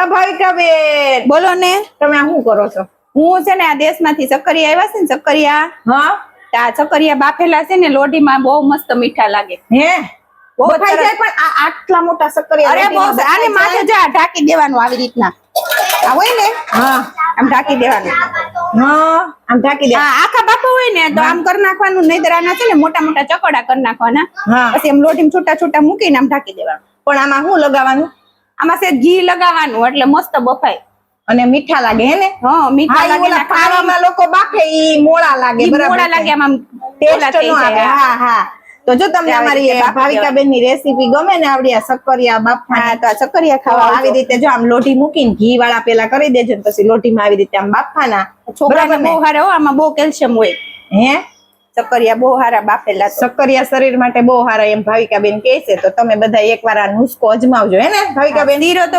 આ ભાવિકા બોલો ને. તમે શું કરો છો? હું છે ને આ દેશમાંથી સક્કરિયા આવ્યા છે ને સક્કરિયા હા? તો આ સક્કરિયા બાફેલા છે ને લોઢીમાં બહુ મસ્ત મીઠા લાગે. હે? બહુ બફાઈ જાય પણ આ આટલા મોટા સક્કરિયા અરે બહુ આને માથે જા ઢાંકી દેવાનું આવી રીતના. આ હોય ને? હા. આમ ઢાંકી દેવાનું. હા આમ ઢાંકી દે. આખા બાપા હોય ને તો આમ કરી નાખવાનું નહીતર આના છે ને મોટા મોટા ચકડા કરી નાખવાના. પછી એમ લોઢીમાં છૂટા છૂટા મૂકીને આમ ઢાંકી દેવાનું. પણ આમાં શું લગાવવાનું? આમાં છે ઘી લગાવવાનું એટલે મસ્ત બફાય. અને મીઠા લાગે હે ને? હા મીઠા લાગે ખાવામાં લોકો બાફે ઈ મોળા લાગે બરાબર મોળા લાગે આમ ટેસ્ટ નો આવે હા. હા તો જો તમને અમારી ભાવિકા બેનની રેસીપી ગમે ને આવડી આ સક્કરિયા બાફા તો આ સક્કરિયા ખાવા આવી રીતે જો આમ લોટી મૂકીને ઘી વાળા પેલા કરી દેજો ને પછી લોટીમાં આવી રીતે આમ બાફાના છોકરાને બહુ હારે હો આમાં બહુ કેલ્શિયમ હોય. હે? સક્કરિયા બહુ હારા બાફેલા સક્કરિયા શરીર માટે બહુ સારા એમ ભાવિકા બેન કહે છે તો તમે બધા એકવાર આ નુસ્ખો અજમાવજો હે ને? ભાવિકા બેન શીરો તો